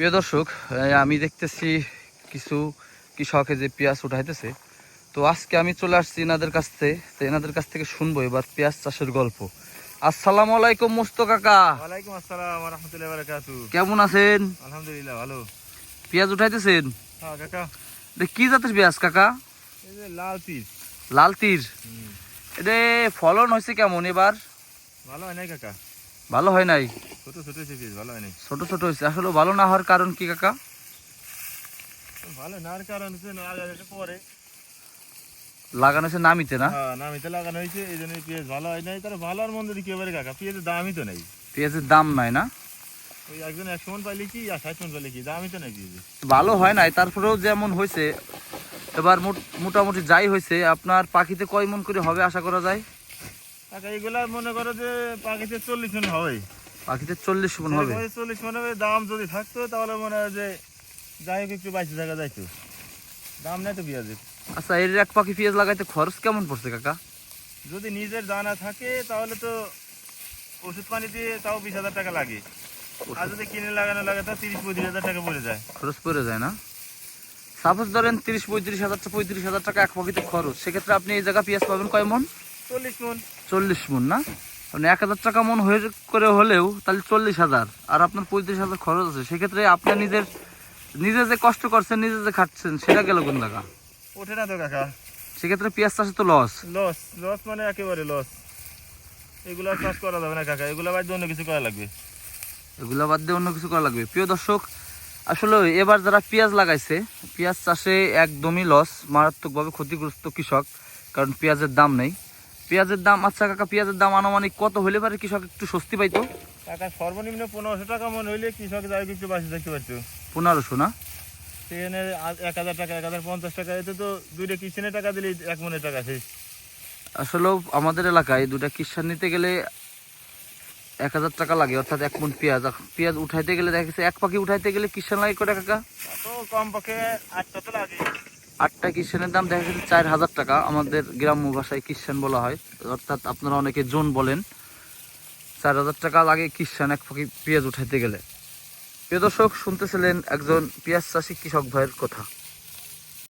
প্রিয় দর্শক আমি দেখতেছি কিছু কৃষকে যে পেঁয়াজ উঠাইতেছে। তো আজকে আমি চলে আসছি এনাদের কাছ থেকে তো এনাদের কাছ থেকে শুনব এবার পেঁয়াজ চাষের গল্প। আসসালামু আলাইকুম মুস্ত কাকা। ওয়ালাইকুম আসসালাম রহমতুল্লাহ বারাকাতু কেমন আছেন? আলহামদুলিল্লাহ ভালো। পেঁয়াজ উঠাইতেছেন? হ্যাঁ কাকা। এটা কি জাতের পেঁয়াজ কাকা? এই যে লাল পিস লাল তীর। এটা ফলন হয়েছে কেমন এবার? ভালো হয় নাই কাকা। ভালো হয় নাই? ছোট ছোট হয়েছে ভালো হয় নাই ছোট ছোট হয়েছে। আসলে ভালো না হওয়ার কারণ কি কাকা? ভালো নার কারণ হচ্ছে না পরে। লাগানো হয়েছে নামিতে না? হ্যাঁ নামিতে লাগানো হয়েছে এই জন্য পেঁয়াজ ভালো হয় নাই। তার ভালো আর মন্দ কি এবারে কাকা। পেঁয়াজের দামই তো নেই। পেঁয়াজের দাম নাই না? ওই একজন একশো মন পাইলে কি আর ষাট মন পাইলে কি দামই তো নেই পেঁয়াজের। ভালো হয় নাই। তারপরেও যেমন হয়েছে এবার মোট- মোটামুটি যাই হয়েছে আপনার পাখিতে কয় মন করে হবে আশা করা যায়? কাকা এগুলা মনে করো যে পাখিতে চল্লিশ মন হবে। পাখিতে চল্লিশ মন হবে? চল্লিশ মন হবে দাম যদি থাকতো তাহলে মনে হয় যে যাই হোক একটু বাইশে থাকা যাইতো। দাম নাই তো পেঁয়াজের। আচ্ছা এর এক পাখি পেঁয়াজ লাগাইতে খরচ কেমন পড়ছে কাকা? যদি নিজের দানা থাকে তাহলে তো ওষুধ পানি দিয়ে তাও বিশ হাজার টাকা লাগে। আর যদি কিনে লাগানো লাগে তা তিরিশ পঁয়ত্রিশ হাজার টাকা পড়ে যায়। খরচ পড়ে যায় না? সাপোজ ধরেন তিরিশ পঁয়ত্রিশ হাজার পঁয়ত্রিশ হাজার টাকা এক পাখিতে খরচ সেক্ষেত্রে আপনি এই জায়গা পেঁয়াজ পাবেন কয় মন চল্লিশ মন। চল্লিশ মন না? মানে এক হাজার টাকা মন হয়ে করে হলেও তাহলে চল্লিশ হাজার। আর আপনার পঁয়ত্রিশ হাজার খরচ আছে। সেক্ষেত্রে আপনার নিজের নিজে যে কষ্ট করছেন নিজে যে খাচ্ছেন সেটা গেল কোন টাকা ওঠে না তো কাকা। সেক্ষেত্রে পেঁয়াজ চাষে তো লস লস লস মানে একেবারে লস এগুলো চাষ করা যাবে না কাকা। এগুলো বাদ দিয়ে অন্য কিছু করা লাগবে। এগুলো বাদ দিয়ে অন্য কিছু করা লাগবে। প্রিয় দর্শক আসলে এবার যারা পেঁয়াজ লাগাইছে পেঁয়াজ চাষে একদমই লস মারাত্মকভাবে ক্ষতিগ্রস্ত কৃষক কারণ পেঁয়াজের দাম নেই। পেঁয়াজের দাম আচ্ছা কাকা পেঁয়াজের দাম আনুমানিক কত? হলে পারে কৃষক একটু স্বস্তি পাইতো। টাকা সর্বনিম্ন পনেরোশো টাকা মন হইলে কৃষক যাই একটু বাঁচে থাকতে পারতো। পনেরোশো না? সেখানে এক হাজার টাকা এক হাজার পঞ্চাশ টাকা এতে তো দুইটা কিচেনের টাকা দিলেই এক মনের টাকা শেষ। আসলেও আমাদের এলাকায় দুটা কিষান নিতে গেলে এক হাজার টাকা লাগে অর্থাৎ এক মন পেঁয়াজ। পেঁয়াজ উঠাইতে গেলে দেখা গেছে এক পাখি উঠাইতে গেলে কিষান লাগে কটা কাকা? কম পক্ষে আটটা তো লাগে। আটটা কিষেনের দাম দেখা যাচ্ছে চার হাজার টাকা। আমাদের গ্রাম্য ভাষায় কিষেন বলা হয়। অর্থাৎ আপনারা অনেকে জোন বলেন, চার হাজার টাকা লাগে কিষান এক পাখি পেঁয়াজ উঠাইতে গেলে। প্রিয় দর্শক, শুনতেছিলেন একজন পেঁয়াজ চাষি কৃষক ভাইয়ের কথা।